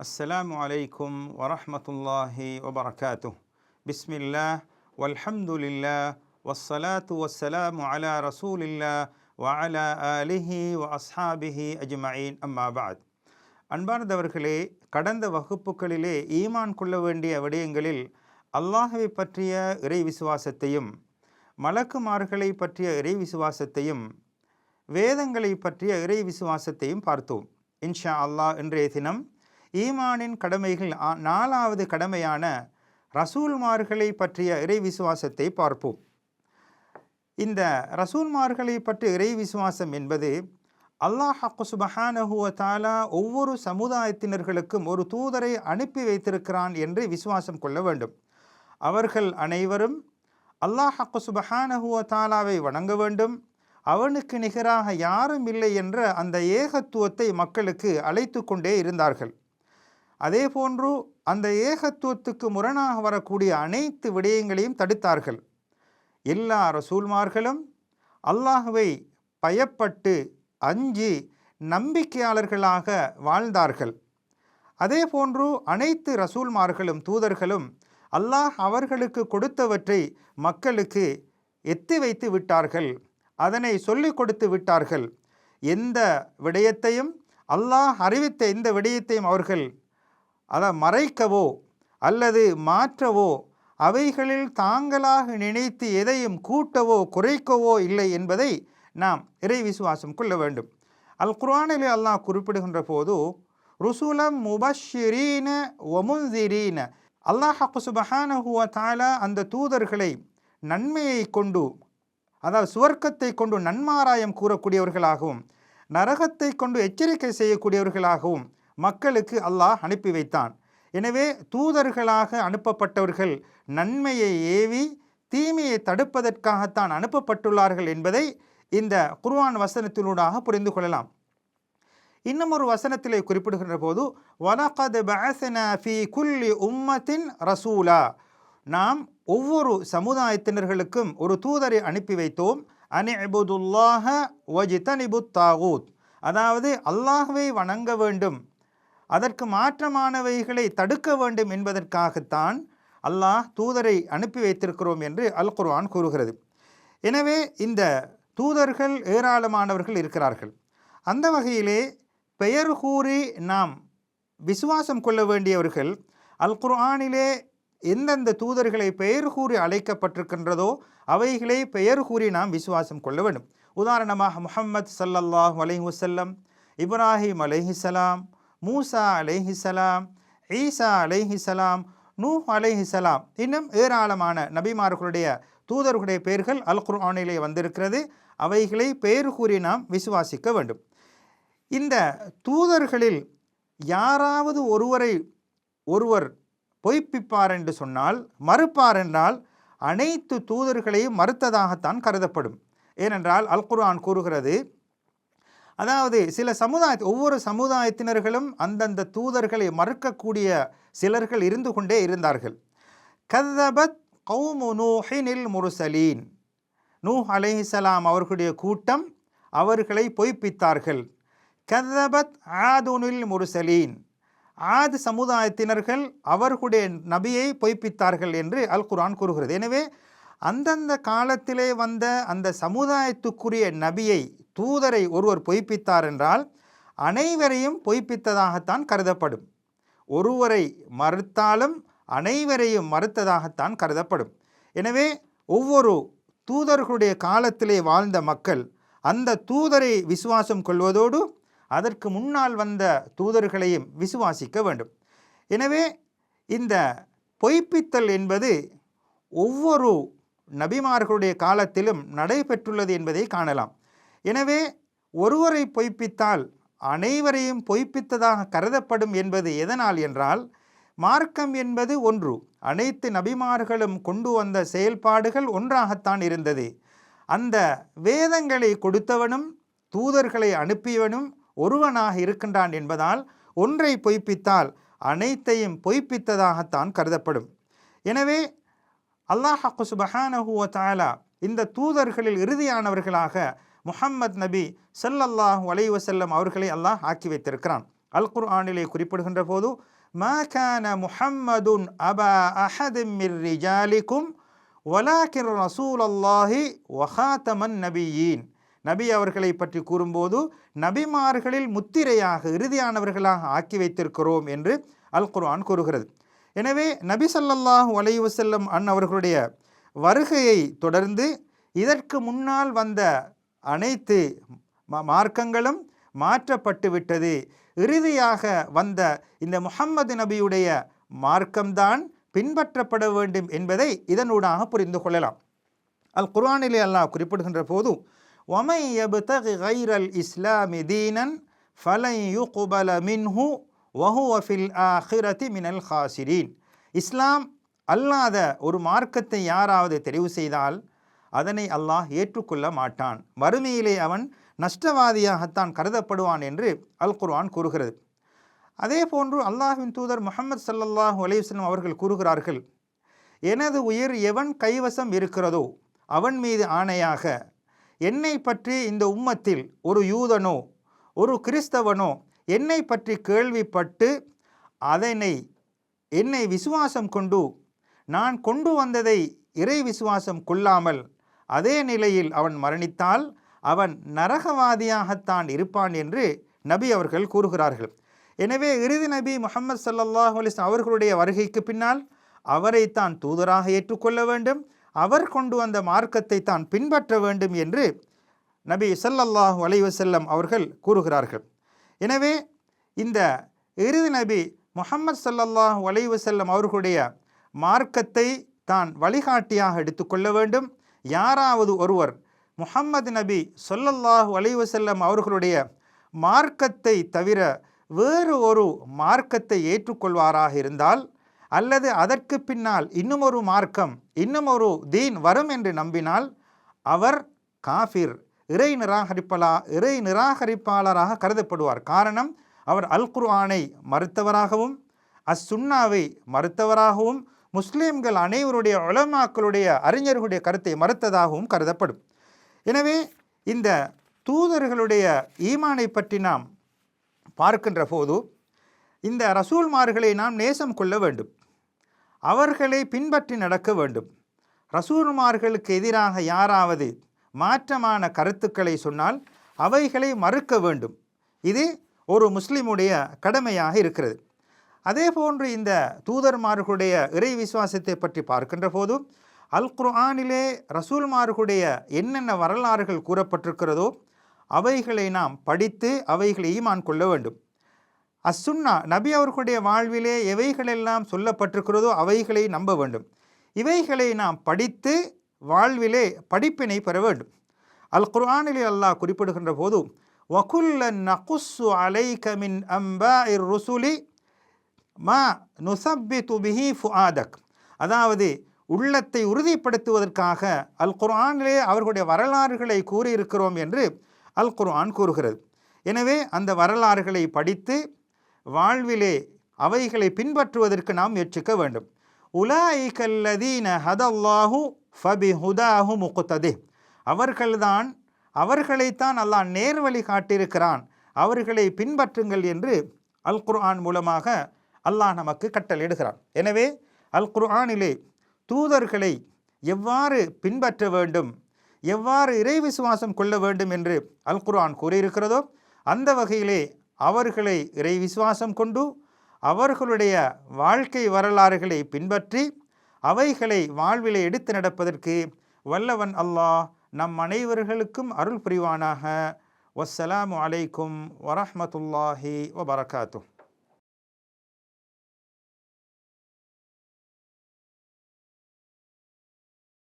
السلام عليكم ورحمة الله وبركاته بسم الله والحمد لله والصلاة والسلام على رسول الله وعلى آله وأصحابه أجمعين أما بعد அன்பார்ந்தவர்களே கடந்த வகுப்புகளிலே ஈமான் கொள்ள வேண்டிய விடயங்களில் அல்லாஹவை பற்றிய இறை விசுவாசத்தையும் மலக்குமார்களை பற்றிய இறை விசுவாசத்தையும் வேதங்களை பற்றிய இறை விசுவாசத்தையும் பார்த்தோம் இன்ஷா அல்லாஹ் இன்றைய தினம் ஈமானின் கடமைகள் ஆ- நாலாவது கடமையான ரசூல்மார்களை பற்றிய இறை விசுவாசத்தை பார்ப்போம். இந்த ரசூல்மார்களை பற்றிய இறை விசுவாசம் என்பது அல்லாஹ் சுபஹானஹு வ ஒவ்வொரு சமுதாயத்தினர்களுக்கும் ஒரு தூதரை அனுப்பி வைத்திருக்கிறான் என்று விசுவாசம் கொள்ள வேண்டும். அவர்கள் அனைவரும் அல்லாஹ் சுபஹானஹு வ வணங்க வேண்டும். அவனுக்கு நிகராக யாரும் இல்லை என்ற அந்த ஏகத்துவத்தை மக்களுக்கு அழைத்து கொண்டே இருந்தார்கள். அதே போன்று அந்த ஏகத்துவத்துக்கு முரணாக வரக்கூடிய அனைத்து விடயங்களையும் தடுத்தார்கள். எல்லா ரசூல்மார்களும் அல்லாஹுவை பயப்பட்டு அஞ்சு நம்பிக்கையாளர்களாக வாழ்ந்தார்கள். அதே போன்று அனைத்து ரசூல்மார்களும் தூதர்களும் அல்லாஹ் அவர்களுக்கு கொடுத்தவற்றை மக்களுக்கு எத்தி வைத்து விட்டார்கள். அதனை சொல்லிக் கொடுத்து விட்டார்கள். எந்த விடயத்தையும் அல்லாஹ் அறிவித்த எந்த விடயத்தையும் அவர்கள் அதை மறைக்கவோ அல்லது மாற்றவோ அவைகளில் தாங்களாக நினைத்து எதையும் கூட்டவோ குறைக்கவோ இல்லை என்பதை நாம் இறை விசுவாசம் கொள்ள வேண்டும். அல் குரானில் அல்லாஹ் குறிப்பிடுகின்ற போது ருசுலம் முபஷிரீன ஒமுந்திரீன அல்லாஹ் சுபஹானஹுவ தாலா அந்த தூதர்களை நன்மையை கொண்டு அதாவது சுவர்க்கத்தை கொண்டு நன்மாராயம் கூறக்கூடியவர்களாகவும் நரகத்தை கொண்டு எச்சரிக்கை செய்யக்கூடியவர்களாகவும் மக்களுக்கு அல்லாஹ் அனுப்பி வைத்தான். எனவே தூதர்களாக அனுப்பப்பட்டவர்கள் நன்மையை ஏவி தீமையை தடுப்பதற்காகத்தான் அனுப்பப்பட்டுள்ளார்கள் என்பதை இந்த குர்வான் வசனத்தினூடாக புரிந்து கொள்ளலாம். இன்னும் ஒரு வசனத்திலே குறிப்பிடுகின்ற போது வலகத் பஅஸ்னா ஃபீ குல்லி உம்மத்தின் ரசூலா. நாம் ஒவ்வொரு சமுதாயத்தினர்களுக்கும் ஒரு தூதரை அனுப்பி வைத்தோம். அனிபுதுல்லாஹ வஜிதனிபு தாகூத். அதாவது அல்லாஹ்வை வணங்க வேண்டும். அதற்கு மாற்றமானவைகளை தடுக்க வேண்டும் என்பதற்காகத்தான் அல்லாஹ் தூதரை அனுப்பி வைத்திருக்கிறோம் என்று அல் குர்ஆன் கூறுகிறது. எனவே இந்த தூதர்கள் ஏராளமானவர்கள் இருக்கிறார்கள். அந்த வகையிலே பெயர் கூறி நாம் விசுவாசம் கொள்ள வேண்டியவர்கள் அல் குர்ஆனிலே எந்தெந்த தூதர்களை பெயர் கூறி அழைக்கப்பட்டிருக்கின்றதோ அவைகளை பெயர் கூறி நாம் விசுவாசம் கொள்ள வேண்டும். உதாரணமாக முஹம்மத் சல்லல்லாஹ் அலைஹி வஸல்லம் இப்ராஹிம் அலைஹிஸ்ஸலாம் மூசா அலைஹிசலாம் ஈசா அலேஹிசலாம் நூ அலைஹிசலாம் இன்னும் ஏராளமான நபிமார்களுடைய தூதர்களுடைய பெயர்கள் அல் குர்ஆனிலே வந்திருக்கிறது. அவைகளை பெயர் கூறி நாம் விசுவாசிக்க வேண்டும். இந்த தூதர்களில் யாராவது ஒருவரை ஒருவர் பொய்ப்பிப்பார் என்று சொன்னால் மறுப்பார் என்றால் அனைத்து தூதர்களையும் மறுத்ததாகத்தான் கருதப்படும். ஏனென்றால் அல் குர்ஆன் கூறுகிறது அதாவது சில சமுதாய ஒவ்வொரு சமுதாயத்தினர்களும் அந்தந்த தூதர்களை மறுக்கக்கூடிய சிலர்கள் இருந்து கொண்டே இருந்தார்கள். கதபத் கௌமு நூஹினில் முருசலீன். நூஹ் அலேஹிசலாம் அவர்களுடைய கூட்டம் அவர்களை பொய்ப்பித்தார்கள். கதபத் ஆதுனில் முருசலீன். ஆது சமுதாயத்தினர்கள் அவர்களுடைய நபியை பொய்ப்பித்தார்கள் என்று அல் குரான் கூறுகிறது. எனவே அந்தந்த காலத்திலே வந்த அந்த சமுதாயத்துக்குரிய நபியை தூதரை ஒருவர் பொய்ப்பித்தார் என்றால் அனைவரையும் பொய்ப்பித்ததாகத்தான் கருதப்படும். ஒருவரை மறுத்தாலும் அனைவரையும் மறுத்ததாகத்தான் கருதப்படும். எனவே ஒவ்வொரு தூதர்களுடைய காலத்திலே வாழ்ந்த மக்கள் அந்த தூதரை விசுவாசம் கொள்வதோடு அதற்கு முன்னால் வந்த தூதர்களையும் விசுவாசிக்க வேண்டும். எனவே இந்த பொய்ப்பித்தல் என்பது ஒவ்வொரு நபிமார்களுடைய காலத்திலும் நடைபெற்றுள்ளது என்பதை காணலாம். எனவே ஒருவரை பொய்ப்பித்தால் அனைவரையும் பொய்ப்பித்ததாக கருதப்படும் என்பது எதனால் என்றால் மார்க்கம் என்பது ஒன்று அனைத்து நபிமார்களும் கொண்டு வந்த செயல்பாடுகள் ஒன்றாகத்தான் இருந்தது. அந்த வேதங்களை கொடுத்தவனும் தூதர்களை அனுப்பியவனும் ஒருவனாக இருக்கின்றான் என்பதால் ஒன்றை பொய்ப்பித்தால் அனைத்தையும் பொய்ப்பித்ததாகத்தான் கருதப்படும். எனவே அல்லாஹ் சுபஹானஹு வ தஆலா இந்த தூதர்களில் இறுதியானவர்களாக முஹம்மத் நபி சல்லல்லாஹ் அலைஹி வஸல்லம் அவர்களை அல்லாஹ் ஆக்கி வைத்திருக்கிறான். அல் குர்ஆனிலே குறிப்பிடுகின்ற போது மா கான முஹம்மதுன் அபா அஹதிம் ஜாலிக்கும் ரிஜாலிக்கும் வலாக்கிர் ரசூல் அல்லாஹி வஹாத்தமன் நபியீன். நபி அவர்களை பற்றி கூறும்போது நபிமார்களில் முத்திரையாக இறுதியானவர்களாக ஆக்கி வைத்திருக்கிறோம் என்று அல் குர்ஆன் கூறுகிறது. எனவே நபி சல்லல்லாஹு அலைஹி வஸல்லம் அன் அவர்களுடைய வருகையை தொடர்ந்து இதற்கு முன்னால் வந்த அனைத்து ம- மார்க்கங்களும் மாற்றப்பட்டு விட்டது இறுதியாக வந்த இந்த முகம்மது நபியுடைய மார்க்கம்தான் பின்பற்றப்பட வேண்டும் என்பதை இதனூடாக புரிந்து கொள்ளலாம். அல் குர்ஆனிலே அல்லாஹ் குறிப்பிடுகின்ற போது ஒமை யப்தகி கைரல் இஸ்லாமி தீனன் ஃபலை யுகுபல மின்ஹு வஹு அஃபில் ஆஹிரதி மினல் ஹாசிரீன். இஸ்லாம் அல்லாத ஒரு மார்க்கத்தை யாராவது தெரிவு செய்தால் அதனை அல்லாஹ் ஏற்றுக்கொள்ள மாட்டான். வறுமையிலே அவன் நஷ்டவாதியாகத்தான் கருதப்படுவான் என்று அல் குர்ஆன் கூறுகிறது. அதே போன்று அல்லாஹின் தூதர் முகமது ஸல்லல்லாஹு அலைஹி அவர்கள் கூறுகிறார்கள் எனது உயிர் எவன் கைவசம் இருக்கிறதோ அவன் மீது ஆணையாக என்னை பற்றி இந்த உம்மத்தில் ஒரு யூதனோ ஒரு கிறிஸ்தவனோ என்னை பற்றி கேள்விப்பட்டு அதனை என்னை விசுவாசம் கொண்டு நான் கொண்டு வந்ததை இறை விசுவாசம் கொள்ளாமல் அதே நிலையில் அவன் மரணித்தால் அவன் நரகவாதியாகத்தான் இருப்பான் என்று நபி அவர்கள் கூறுகிறார்கள். எனவே இறுதி நபி முகமது சல்லாஹ் அலிஸ்லாம் அவர்களுடைய வருகைக்கு பின்னால் அவரைத்தான் தூதராக ஏற்றுக்கொள்ள வேண்டும் அவர் கொண்டு வந்த மார்க்கத்தை தான் பின்பற்ற வேண்டும் என்று நபி ஸல்லல்லாஹு அலைவசல்லம் அவர்கள் கூறுகிறார்கள். எனவே இந்த இறுதி நபி முகமது ஸல்லல்லாஹு அலைவசல்லம் அவர்களுடைய மார்க்கத்தை தான் வழிகாட்டியாக எடுத்துக்கொள்ள வேண்டும் யாராவது ஒருவர் முஹம்மது நபி சொல்லல்லாஹு அலைவசல்லம் அவர்களுடைய மார்க்கத்தை தவிர வேறு ஒரு மார்க்கத்தை ஏற்றுக்கொள்வாராக இருந்தால் அல்லது அதற்கு பின்னால் இன்னும் ஒரு மார்க்கம் இன்னும் ஒரு தீன் வரும் என்று நம்பினால் அவர் காஃபிர் இறை நிராகரிப்பலா இறை நிராகரிப்பாளராக கருதப்படுவார். காரணம் அவர் அல் குர்ஆனை மறுத்தவராகவும் அஸ் சுன்னாவை மறுத்தவராகவும் முஸ்லீம்கள் அனைவருடைய உலமாக்களுடைய அறிஞர்களுடைய கருத்தை மறுத்ததாகவும் கருதப்படும். எனவே இந்த தூதர்களுடைய ஈமானை பற்றி நாம் பார்க்கின்ற போது இந்த ரசூல்மார்களை நாம் நேசம் கொள்ள வேண்டும். அவர்களை பின்பற்றி நடக்க வேண்டும். ரசூல்மார்களுக்கு எதிராக யாராவது மாற்றமான கருத்துக்களை சொன்னால் அவைகளை மறுக்க வேண்டும். இது ஒரு முஸ்லிமுடைய கடமையாக இருக்கிறது. அதே போன்று இந்த தூதர்மார்களுடைய இறை விசுவாசத்தை பற்றி பார்க்கின்ற போதும் அல் குர்ஆனிலே ரசூல்மார்களுடைய என்னென்ன வரலாறுகள் கூறப்பட்டிருக்கிறதோ அவைகளை நாம் படித்து அவைகளை ஈமான் கொள்ள வேண்டும். அசுன்னா நபி அவர்களுடைய வாழ்விலே எவைகளெல்லாம் சொல்லப்பட்டிருக்கிறதோ அவைகளை நம்ப வேண்டும். இவைகளை நாம் படித்து வாழ்விலே படிப்பினை பெற வேண்டும். அல் குர்ஆனிலே அல்லாஹ் குறிப்பிடுகின்ற போது வகுல்ல நகுசு அலைகமின் அம்பா இர் ருசுலி மா நுசப்பித்து பிஹி ஃபுஆதக். அதாவது உள்ளத்தை உறுதிப்படுத்துவதற்காக அல் குர்ஆனிலே அவர்களுடைய வரலாறுகளை கூறியிருக்கிறோம் என்று அல் குர்ஆன் கூறுகிறது. எனவே அந்த வரலாறுகளை படித்து வாழ்விலே அவைகளை பின்பற்றுவதற்கு நாம் முயற்சிக்க வேண்டும். உலாயிகல்லதீன ஹதல்லாஹு ஃபபி ஹுதாஹு முகுத்ததே அவர்கள்தான் அவர்களைத்தான் அல்லாஹ் நேர்வழி காட்டியிருக்கிறான். அவர்களை பின்பற்றுங்கள் என்று அல் குர்ஆன் மூலமாக அல்லாஹ் நமக்கு கட்டளையிடுகிறான். எனவே அல் குர்ஆனிலே தூதர்களை எவ்வாறு பின்பற்ற வேண்டும் எவ்வாறு இறை விசுவாசம் கொள்ள வேண்டும் என்று அல் குர்ஆன் கூறியிருக்கிறதோ அந்த வகையிலே அவர்களை இறை விசுவாசம் கொண்டு அவர்களுடைய வாழ்க்கை வரலாறுகளை பின்பற்றி அவைகளை வாழ்விலே எடுத்து நடப்பதற்கு வல்லவன் அல்லாஹ் நம் அனைவர்களுக்கும் அருள் புரிவானாக. வசலாம் அலைக்கும் வரமத்துல்லாஹி வபரகாத்தும்